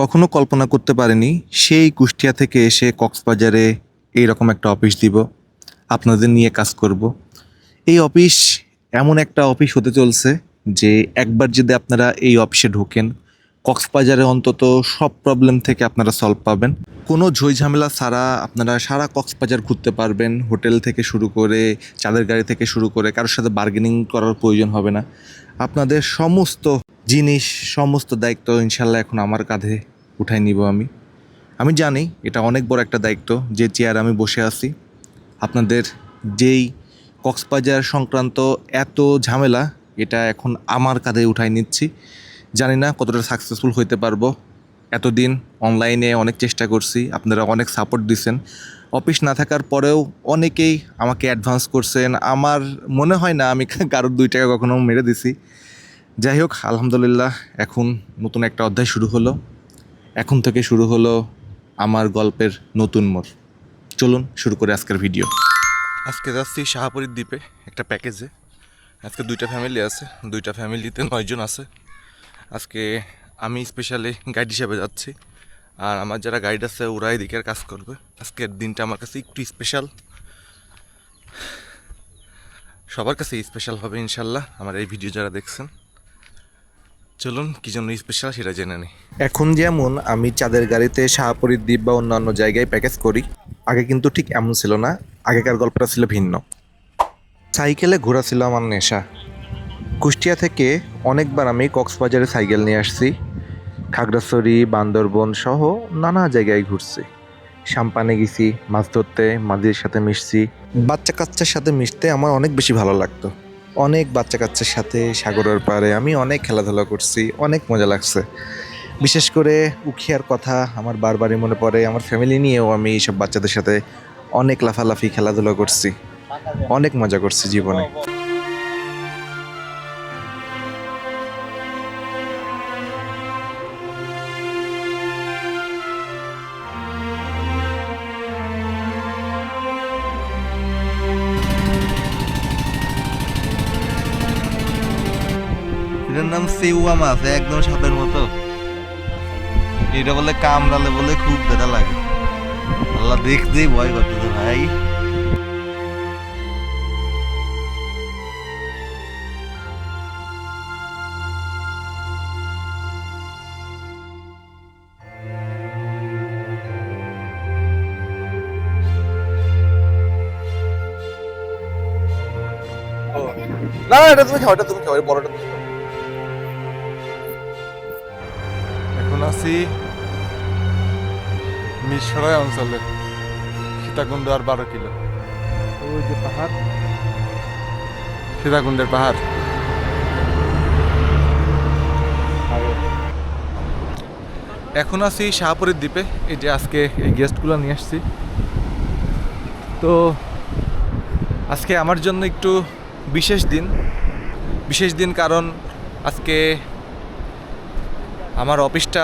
কখনো কল্পনা করতে পারিনি সেই কুষ্টিয়া থেকে এসে কক্সবাজারে এইরকম একটা অফিস দিব, আপনাদের নিয়ে কাজ করব। এই অফিস এমন একটা অফিস হতে চলছে যে একবার যদি আপনারা এই অফিসে ঢোকেন, কক্সবাজারে অন্তত সব প্রবলেম থেকে আপনারা সলভ পাবেন। কোনো ঝামেলা ছাড়া আপনারা সারা কক্সবাজার ঘুরতে পারবেন, হোটেল থেকে শুরু করে, চাঁদের গাড়ি থেকে শুরু করে, কারোর সাথে বার্গেনিং করার প্রয়োজন হবে না। আপনাদের সমস্ত জিনিস, সমস্ত দায়িত্ব ইনশাল্লাহ এখন আমার কাঁধে উঠাই নিব আমি। আমি জানি এটা অনেক বড় একটা দায়িত্ব, যে চেয়ার আমি বসে আছি। আপনাদের যেই কক্সবাজার সংক্রান্ত এত ঝামেলা, এটা এখন আমার কাঁধে উঠাই নিচ্ছি। জানি না কতটা সাকসেসফুল হইতে পারব। এতদিন অনলাইনে অনেক চেষ্টা করছি, আপনারা অনেক সাপোর্ট দিছেন। অফিস না থাকার পরেও অনেকেই আমাকে অ্যাডভান্স করছেন। আমার মনে হয় না আমি কারোর দুই টাকা কখনো মেরে দিছি। যাই হোক, আলহামদুলিল্লাহ, এখন নতুন একটা অধ্যায় শুরু হলো। এখন থেকে শুরু হলো আমার গল্পের নতুন মোড়। চলুন শুরু করে আজকের ভিডিও। আজকে যাচ্ছি শাহাপুরীর দ্বীপে, একটা প্যাকেজে। আজকে দুইটা ফ্যামিলি আছে, দুইটা ফ্যামিলিতে নয়জন আছে। আজকে আমি স্পেশালি গাইড হিসাবে যাচ্ছি। আর আমার যারা গাইড আছে ওরা এদিকের কাজ করবে। আজকের দিনটা আমার কাছে একটু স্পেশাল সবার কাছে স্পেশাল হবে, ইনশাল্লাহ, আমার এই ভিডিও যারা দেখছেন। চলুন, কি জন্য স্পেশাল সেটা জেনে নিই। এখন যেমন আমি চাঁদের গাড়িতে শাহপুরীর দ্বীপ বা অন্যান্য জায়গায় প্যাকেজ করি, আগে কিন্তু ঠিক এমন ছিল না, আগেকার গল্পটা ছিল ভিন্ন। সাইকেলে ঘোরা ছিল আমার নেশা। কুষ্টিয়া থেকে অনেকবার আমি কক্সবাজারে সাইকেল নিয়ে আসছি, খাগড়াছড়ি, বান্দরবন সহ নানা জায়গায় ঘুরছি। সাম্পানে গেছি, মাছ ধরতে মাঝির সাথে মিশছি। বাচ্চা কাচ্চার সাথে মিশতে আমার অনেক বেশি ভালো লাগতো। অনেক বাচ্চা কাচ্চার সাথে সাগরের পাড়ে আমি অনেক খেলাধুলা করছি, অনেক মজা লাগছে। বিশেষ করে উখিয়ার কথা আমার বারবারই মনে পড়ে, আমার ফ্যামিলি নিয়েও আমি এইসব বাচ্চাদের সাথে অনেক লাফালাফি, খেলাধুলা করছি। অনেক মজা করছি জীবনে। সেউয়া মাছ একদম সাপের মতো। এটা বলে কামড়ালে বলে খুব ব্যথা লাগে। আল্লাহ দেখতেই ভয় করতেছে, ভাই। না এটা তুমি খাও, এটা তুমি খাও বড়টা তুমি খাও। আছি মিশরাই অঞ্চলে সীতাকুণ্ড আর বারো কিলো। ওই যে পাহাড়। সীতাকুণ্ডের পাহাড়। এখন আছি শাহপুরের দ্বীপে এই যে আজকে এই গেস্টগুলো নিয়ে আসছি। তো আজকে আমার জন্য একটু বিশেষ দিন। বিশেষ দিন কারণ আজকে আমার অফিসটা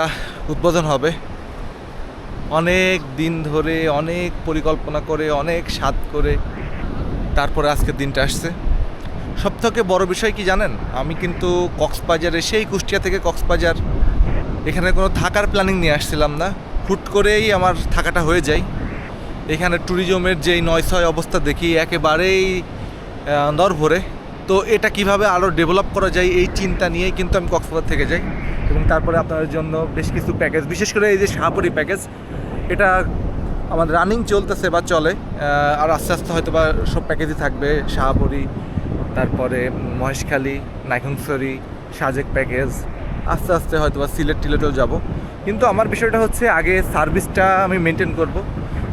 উদ্বোধন হবে। অনেক দিন ধরে অনেক পরিকল্পনা করে অনেক স্বাদ করে তারপরে আজকের দিনটা আসছে। সব থেকে বড় বিষয় কি জানেন? আমি কিন্তু কক্সবাজারে সেই কুষ্টিয়া থেকে কক্সবাজার এখানে কোনো থাকার প্ল্যানিং নিয়ে আসছিলাম না। হুট করেই আমার থাকাটা হয়ে যায়। এখানে ট্যুরিজমের যেই নয় ছয় অবস্থা দেখি একেবারেই আহ, নড়ভরে তো এটা কীভাবে আরও ডেভেলপ করা যায় এই চিন্তা নিয়েই কিন্তু আমি কক্সবাজার থেকে যাই। এবং তারপরে আপনাদের জন্য বেশ কিছু প্যাকেজ বিশেষ করে এই যে শাহপুরি প্যাকেজ এটা আমাদের রানিং চলতেছে বা চলে আর আস্তে আস্তে হয়তো বা সব প্যাকেজই থাকবে, শাহপুরি, তারপরে মহেশখালী নাইখংসরি সাজেক প্যাকেজ আস্তে আস্তে হয়তো বা সিলেট টিলেটেও যাব। কিন্তু আমার বিষয়টা হচ্ছে আগে সার্ভিসটা আমি মেনটেন করব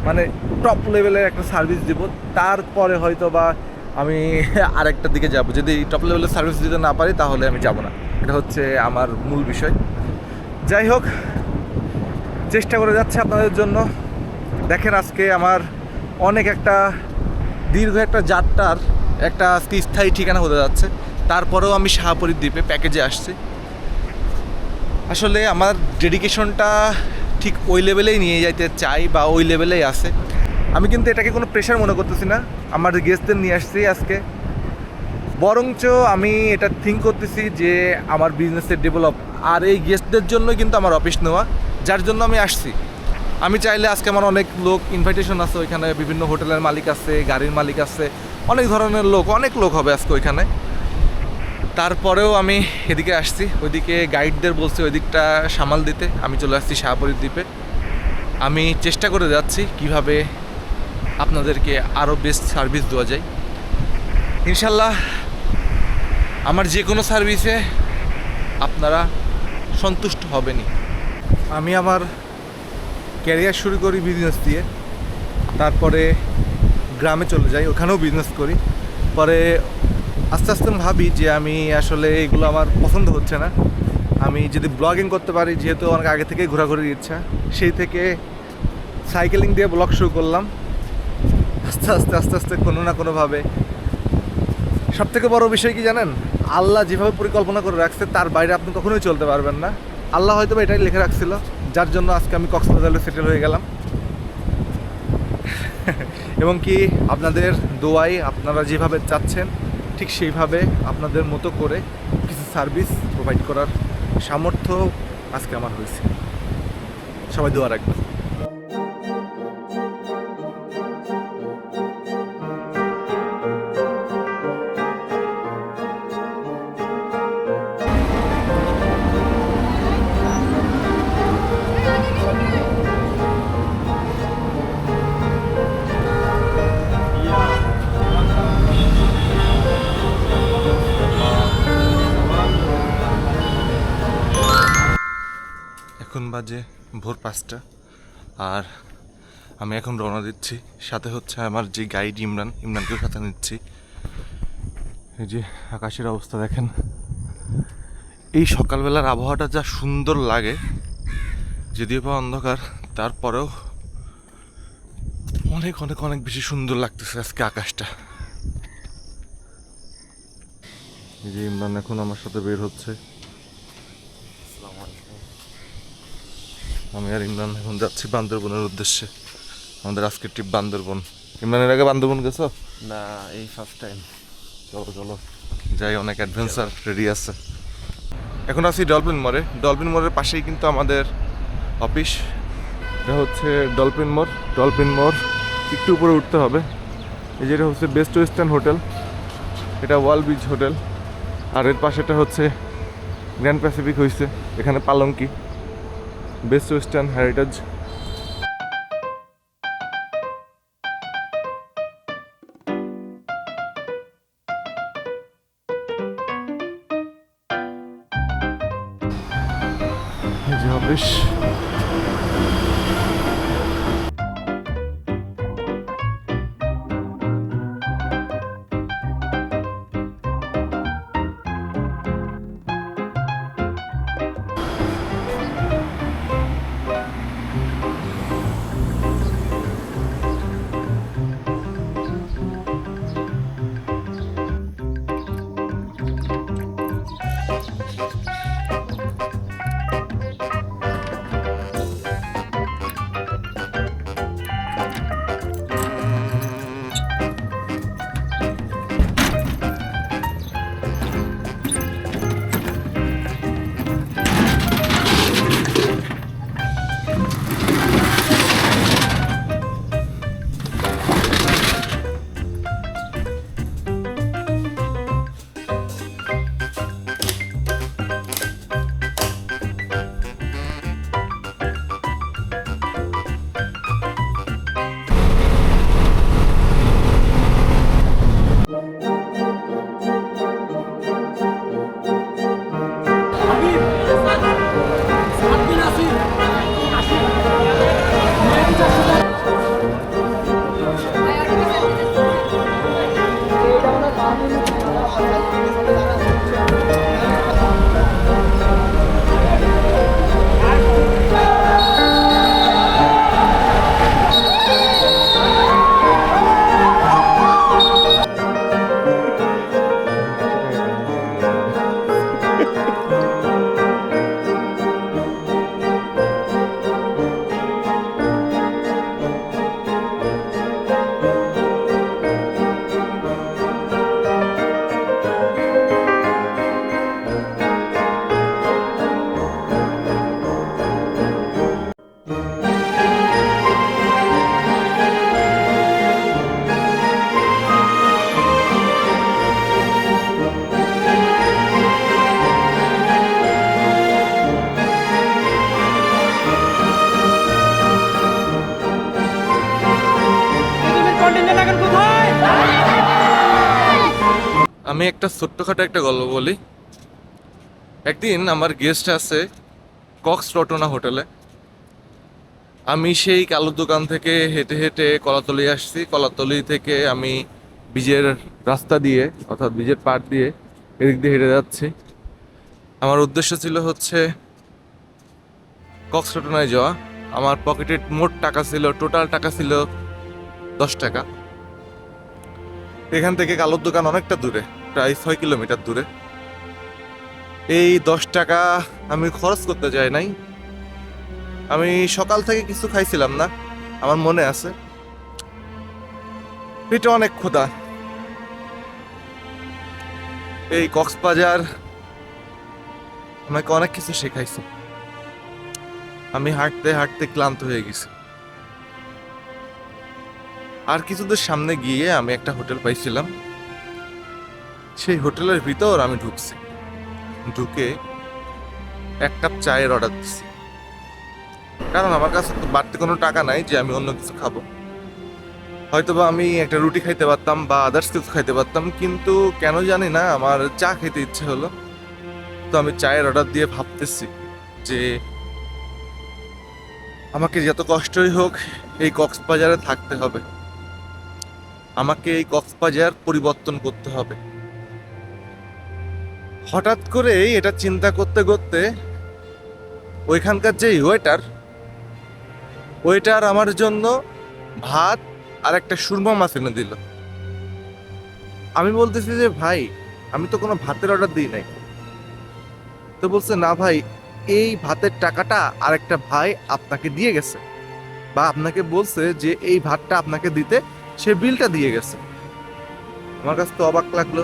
মানে টপ লেভেলের একটা সার্ভিস দিব, তারপরে হয়তো বা আমি আরেকটার দিকে যাব। যদি টপ লেভেলের সার্ভিস দিতে না পারি, তাহলে আমি যাব না। এটা হচ্ছে আমার মূল বিষয়। যাই হোক, চেষ্টা করে যাচ্ছে আপনাদের জন্য। দেখেন আজকে আমার অনেক একটা দীর্ঘ একটা যাত্রার একটা আজকে স্থায়ী ঠিকানা হতে যাচ্ছে। তারপরেও আমি শাহপুরীর দ্বীপে প্যাকেজে আসছি। আসলে আমার ডেডিকেশনটা ঠিক ওই লেভেলেই নিয়ে যাইতে চাই বা ওই লেভেলেই আছে। আমি কিন্তু এটাকে কোনো প্রেশার মনে করতেছি না। আমার গেস্টদের নিয়ে আসছি আজকে। বরঞ্চ আমি এটা থিঙ্ক করতেছি যে আমার বিজনেসের ডেভেলপ আর এই গেস্টদের জন্য কিন্তু আমার অফিস নেওয়া, যার জন্য আমি আসছি। আমি চাইলে আজকে আমার অনেক লোক ইনভাইটেশন আছে ওইখানে, বিভিন্ন হোটেলের মালিক আছে, গাড়ির মালিক আছে, অনেক ধরনের লোক, অনেক লোক হবে আজকে ওইখানে। তারপরেও আমি এদিকে আসছি, ওইদিকে গাইডদের বলছি ওই দিকটা সামাল দিতে, আমি চলে আসছি শাহপুরীর দ্বীপে। আমি চেষ্টা করে যাচ্ছি কীভাবে আপনাদেরকে আরও বেস্ট সার্ভিস দেওয়া যায়। ইনশাল্লাহ আমার যে কোনো সার্ভিসে আপনারা সন্তুষ্ট হবেনই। আমি আমার ক্যারিয়ার শুরু করি বিজনেস দিয়ে, তারপরে গ্রামে চলে যাই, ওখানেও বিজনেস করি। পরে আস্তে আস্তে ভাবি যে আমি আসলে এগুলো আমার পছন্দ হচ্ছে না। আমি যদি ব্লগিং করতে পারি, যেহেতু অনেক আগে থেকেই ঘোরাঘুরির ইচ্ছা, সেই থেকে সাইকেলিং দিয়ে ব্লগ শুরু করলাম। আস্তে আস্তে আস্তে আস্তে কোনো না কোনোভাবে সব থেকে বড় বিষয় কি জানেন? আল্লাহ যেভাবে পরিকল্পনা করে রাখছে, তার বাইরে আপনি কখনোই চলতে পারবেন না। আল্লাহ হয়তো এটাই লিখে রাখছিল, যার জন্য আজকে আমি কক্সবাজারে সেটেল হয়ে গেলাম। এবং কি আপনাদের দোয়াই আপনারা যেভাবে চাচ্ছেন, ঠিক সেইভাবে আপনাদের মতো করে কিছু সার্ভিস প্রোভাইড করার সামর্থ্য আজকে আমার হয়েছে। সবাই দোয়া রাখবেন। এখন বাজে ভোর পাঁচটা। আর আমি এখন রওনা দিচ্ছি। সাথে হচ্ছে আমার যে গাইড ইমরান, ইমরানকেও সাথে নিচ্ছি। এই যে আকাশের অবস্থা দেখেন। এই সকালবেলার আবহাওয়াটা যা সুন্দর লাগে, যদিও বা অন্ধকার, তারপরেও অনেক অনেক অনেক বেশি সুন্দর লাগতেছে আজকে আকাশটা। এই যে ইমরান এখন আমার সাথে বের হচ্ছে। আমি আর ইমরান এখন যাচ্ছি বান্দরবনের উদ্দেশ্যে। আমাদের আজকের ট্রিপ বান্দরবন। ইমরানের আগে বান্দরবন গেছো? না এই ফার্স্ট টাইম চলো চলো। যাই অনেক অ্যাডভেঞ্চার রেডি আছে। এখন আছি ডলফিন মোড়ে ডলফিন মোড়ের পাশেই কিন্তু আমাদের অফিস এটা হচ্ছে ডলফিন মোড় ডলফিন মোড় একটু উপরে উঠতে হবে। এই যেটা হচ্ছে বেস্ট ওয়েস্টার্ন হোটেল এটা ওয়াল বিচ হোটেল আর এর পাশেটা হচ্ছে গ্র্যান্ড প্যাসিফিক হয়েছে এখানে পালঙ্কি। বেস্ট ওয়েস্টার্ন হেরিটেজ 好的，好的，好的，好的。একটা ছোট্টখাটো একটা গল্প বলি। একদিন আমার গেস্ট আছে কক্স রটনা হোটেলে। আমি সেই কালোর দোকান থেকে হেঁটে হেঁটে কলাতলি আসছি। কলাতলি থেকে আমি বীজের রাস্তা দিয়ে, অর্থাৎ বীজের পাট দিয়ে এদিক দিয়ে হেঁটে যাচ্ছি। আমার উদ্দেশ্য ছিল হচ্ছে কক্স রটনায় যাওয়া। আমার পকেটে মোট টাকা ছিল, টোটাল টাকা ছিল দশ টাকা। এখান থেকে কালোর দোকান অনেকটা দূরে। প্রায় ছয় কিলোমিটার দূরে। এই দশ টাকা আমি খরচ করতে যাই নাই। আমি সকাল থেকে কিছু খাইছিলাম না, আমার মনে আছে। পেটে অনেক ক্ষুধা। এই কক্সবাজার আমাকে অনেক কিছু শেখাইছে। আমি হাঁটতে হাঁটতে ক্লান্ত হয়ে গেছি। আর কিছুদের সামনে গিয়ে আমি একটা হোটেল পাইছিলাম। সেই হোটেলের ভিতর আমি ঢুকছি। ঢুকে এক কাপ চায়ের অর্ডার দিচ্ছি কারণ আমার কাছে তো বাড়তি কোনো টাকা নাই যে আমি অন্য কিছু খাব। হয়তো বা আমি একটা রুটি খাইতে পারতাম বা আদার্স কিছু খাইতে পারতাম, কিন্তু কেন জানি না, আমার চা খেতে ইচ্ছে হলো। তো আমি চায়ের অর্ডার দিয়ে ভাবতেছি যে আমাকে যত কষ্টই হোক এই কক্সবাজারে থাকতে হবে। আমাকে এই কক্সবাজার পরিবর্তন করতে হবে। হঠাৎ করে এটা চিন্তা করতে করতে ওইখানকার যে ওয়েটার ওয়েটার আমার জন্য ভাত আর একটা সুরমা মাছ এনে দিল। আমি বলতেছি যে, ভাই, আমি তো কোনো ভাতের অর্ডার দিই নাই। তো বলছে, না ভাই, এই ভাতের টাকাটা আরেকটা ভাই আপনাকে দিয়ে গেছে বা আপনাকে বলছে যে, এই ভাতটা আপনাকে দিতে সে বিলটা দিয়ে গেছে। আমার কাছে তো অবাক লাগল।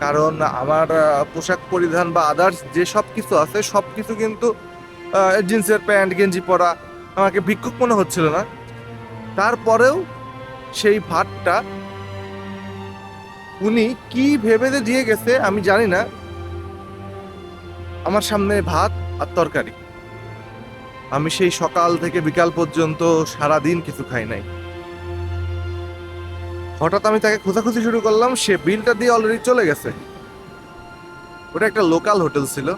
কারণ আমার পোশাক পরিধান বা আদার্স যে সব কিছু আছে, সব কিছু কিন্তু জিন্সের প্যান্ট, গেঞ্জি পরা আমাকে ভিক্ষুক মনে হচ্ছিল না। তারপরেও সেই ভাতটা উনি কি ভেবে দিয়ে গেছে আমি জানি না। আমার সামনে ভাত আর তরকারি। আমি সেই সকাল থেকে বিকাল পর্যন্ত সারা দিন কিছু খাই নাই। হঠাৎ আমি তাকে খোঁজাখুঁজি শুরু করলাম, সে বিলটা দিয়ে অলরেডি চলে গেছে। ওটা একটা লোকাল হোটেল ছিল।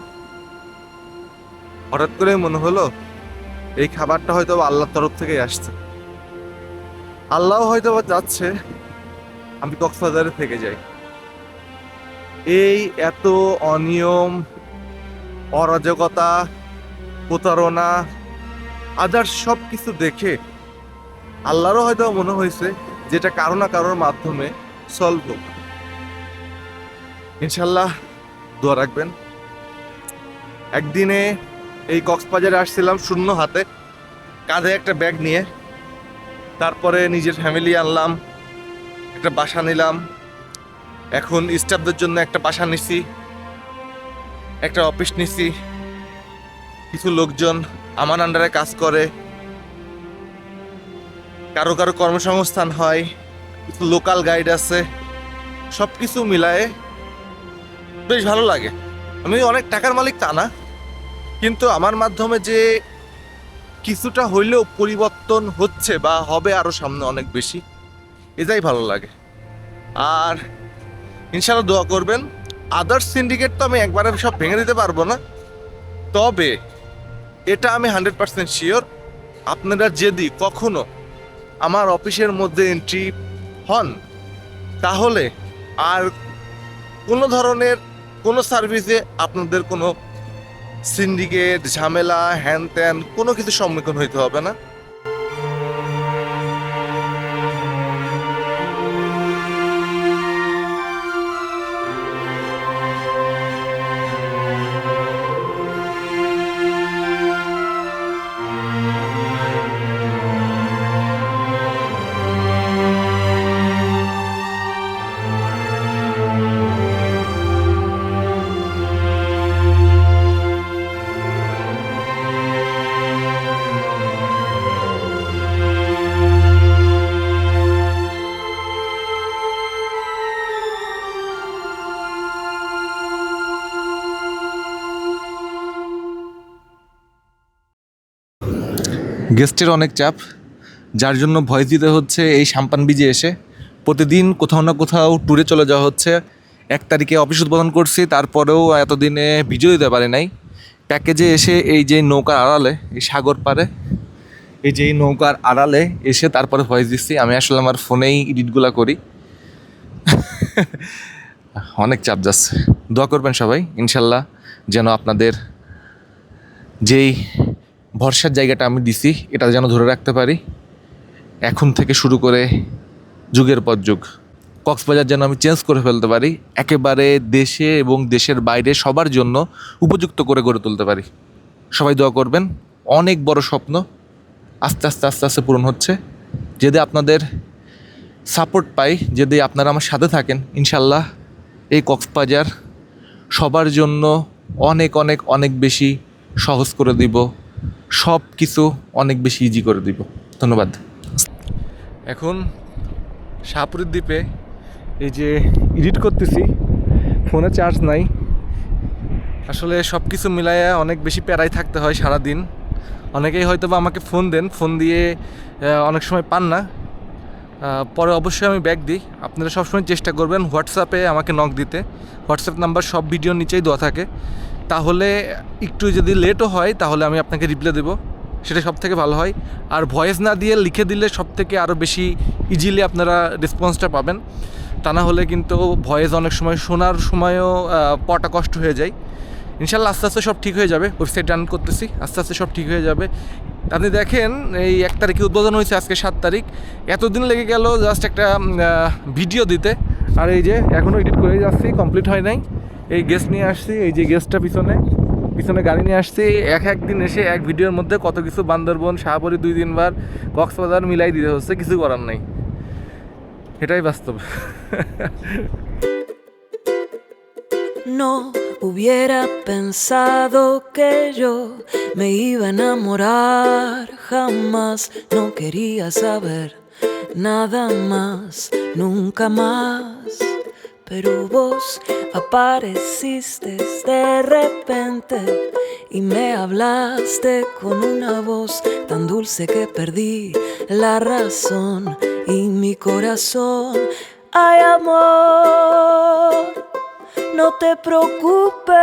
হঠাৎ করে মনে হলো, এই খাবারটা হয়তো আল্লাহর তরফ থেকেই আসছে। আল্লাহ হয়তো বা যাচ্ছে আমি কক্সবাজারে থেকে যাই। এই এত অনিয়ম, অরাজকতা, প্রতারণা, আদার সব কিছু দেখে আল্লাহরও হয়তো মনে হয়েছে যেটা কারও না কারোর মাধ্যমে সলভ হোক। ইনশাল্লাহ দোয়া রাখবেন। একদিনে এই কক্সবাজারে আসছিলাম শূন্য হাতে, কাঁধে একটা ব্যাগ নিয়ে। তারপরে নিজের ফ্যামিলি আনলাম, একটা বাসা নিলাম। এখন স্টাফদের জন্য একটা বাসা নিছি, একটা অফিস নিছি। কিছু লোকজন আমার আন্ডারে কাজ করে। কারও কারও কর্মসংস্থান হয় লোকাল গাইড আছে সব কিছু মিলায়ে বেশ ভালো লাগে। আমি অনেক টাকার মালিক তা না, কিন্তু আমার মাধ্যমে যে কিছুটা হইলেও পরিবর্তন হচ্ছে বা হবে আরও সামনে অনেক বেশি, এটাই ভালো লাগে। আর ইনশাল্লাহ দোয়া করবেন আদার্স সিন্ডিকেট তো আমি একবারে সব ভেঙে দিতে পারব না, তবে এটা আমি হান্ড্রেড পার্সেন্ট শিওর আপনারা যদি কখনো আমার অফিসের মধ্যে এন্ট্রি হন, তাহলে আর কোনো ধরনের কোনো সার্ভিসে আপনাদের কোনো সিন্ডিকেট ঝামেলা হ্যান ত্যান কোনো কিছু সম্মুখীন হইতে হবে না। গেস্টের অনেক চাপ, যার জন্য ভয় দিতে হচ্ছে এই সাম্পান বিজে এসে। প্রতিদিন কোথাও না কোথাও ট্যুরে চলে যাওয়া হচ্ছে। এক তারিখে অফিস উদ্বোধন করছি, তারপরেও এতদিনে ভিডিও দিতে পারি নাই। প্যাকেজে এসে এই যে নৌকার আড়ালে, এই সাগর পারে এই যে নৌকার আড়ালে এসে তারপরে ভয়েস দিচ্ছি। আমি আসলে আমার ফোনেই এডিটগুলো করি। অনেক চাপ যাচ্ছে। দোয়া করবেন সবাই, ইনশাল্লাহ যেন আপনাদের যেই ভরসার জায়গাটা আমি দিছি, এটা যেন ধরে রাখতে পারি। এখন থেকে শুরু করে যুগের পর যুগ। কক্সবাজার যেন আমি চেঞ্জ করে ফেলতে পারি, একেবারে দেশে এবং দেশের বাইরে সবার জন্য উপযুক্ত করে গড়ে তুলতে পারি। সবাই দোয়া করবেন, অনেক বড় স্বপ্ন আস্তে আস্তে আস্তে আস্তে পূরণ হচ্ছে। যদি আপনাদের সাপোর্ট পাই, যদি আপনারা আমার সাথে থাকেন, ইনশাল্লাহ এই কক্সবাজার সবার জন্য অনেক অনেক অনেক বেশি সহজ করে দিব। সব কিছু অনেক বেশি ইজি করে দিব। ধন্যবাদ। এখন শাহপুরের দ্বীপে এই যে এডিট করতেছি, ফোনে চার্জ নাই। আসলে সব কিছু মিলাইয়া অনেক বেশি প্যারাই থাকতে হয় সারা দিন অনেকেই হয়তো বা আমাকে ফোন দেন ফোন দিয়ে অনেক সময় পান না। পরে অবশ্যই আমি ব্যাগ দিই। আপনারা সবসময় চেষ্টা করবেন হোয়াটসঅ্যাপে আমাকে নক দিতে। হোয়াটসঅ্যাপ নাম্বার সব ভিডিওর নিচেই দেওয়া থাকে। তাহলে একটু যদি লেটও হয়, তাহলে আমি আপনাকে রিপ্লাই দেবো। সেটা সব থেকে ভালো হয়। আর ভয়েস না দিয়ে লিখে দিলে সব থেকে আরও বেশি ইজিলি আপনারা রেসপন্সটা পাবেন। তা না হলে কিন্তু ভয়েস অনেক সময় শোনার সময়ও পটা কষ্ট হয়ে যায়। ইনশাল্লাহ আস্তে আস্তে সব ঠিক হয়ে যাবে। ওয়েবসাইট রান করতেছি, আস্তে আস্তে সব ঠিক হয়ে যাবে। আপনি দেখেন, এই এক তারিখে উদ্বোধন হয়েছে, আজকে সাত তারিখ। এতদিন লেগে গেল জাস্ট একটা ভিডিও দিতে। আর এই যে এখনও এডিট করে যাচ্ছি কমপ্লিট হয় নাই। এই গেস্ট নিয়ে আসছি এই যে গেস্টটা পিছনে পিছনে গাড়ি নিয়ে আসছি এক একদিন এসে এক ভিডিওর মধ্যে কত কিছু বান্দরবন শাহপুরি দুই তিনবার কক্সবাজার মিলাই দিতে হচ্ছে কিছু করার নাই এটাই বাস্তব No hubiera pensado que yo me iba a enamorar jamás. No quería saber nada más, nunca más. Pero vos apareciste de repente y me hablaste con una voz tan dulce que perdí la razón y mi corazón. Ay amor, no te preocupes,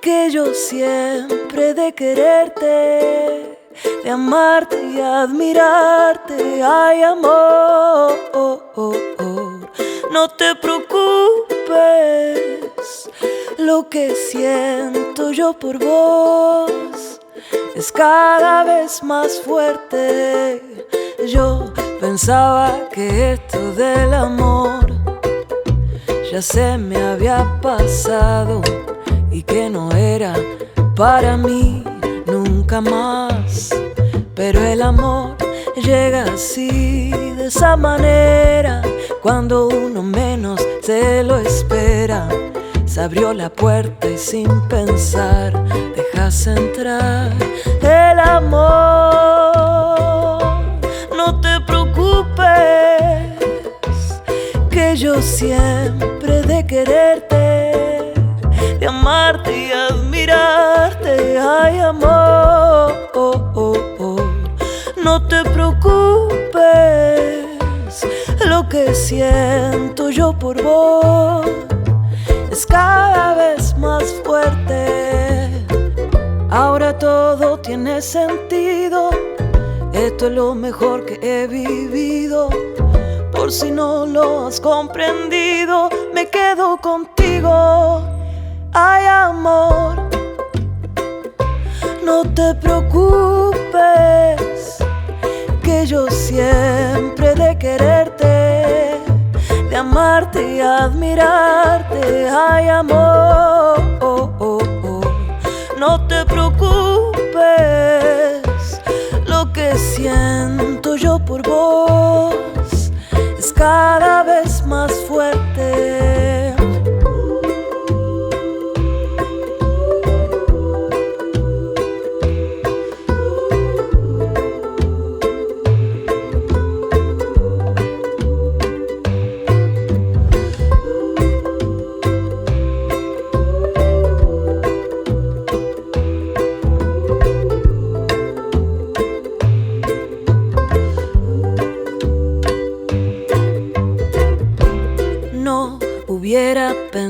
que yo siempre de quererte, de amarte y admirarte, ay amor, no te preocupes, lo que siento yo por vos es cada vez más fuerte. Yo pensaba que esto del amor ya se me había pasado y que no era para mí nunca más. Pero el amor llega así, de esa manera, cuando uno menos se lo espera. Se abrió la puerta y sin pensar dejas entrar el amor. No te preocupes que yo siempre de quererte, de amarte y admirarte, ay amor, que siento yo por vos es cada vez más fuerte. Ahora todo tiene sentido, esto es lo mejor que he vivido. Por si no lo has comprendido, me quedo contigo. Ay, amor, no te preocupes, que yo siempre de quererte, amarte y admirarte. Ay, amor, no te preocupes, lo que siento yo por vos es cada vez más fuerte.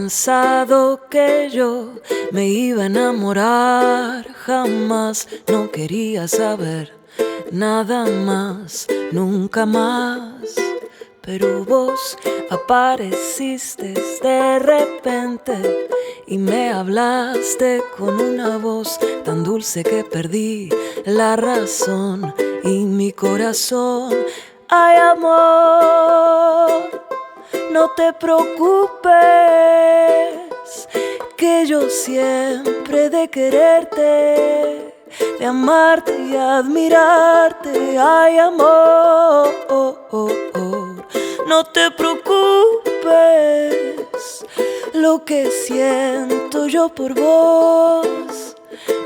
Pensado que yo me iba a enamorar, jamás no quería saber nada más, nunca más. Pero vos apareciste de repente y me hablaste con una voz tan dulce que perdí la razón y mi corazón. Ay amor, no te preocupes, que yo siempre de quererte, de amarte y admirarte. Ay amor, no te preocupes, lo que siento yo por vos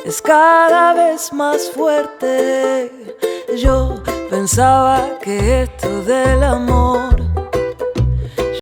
es cada vez más fuerte. Yo pensaba que esto del amor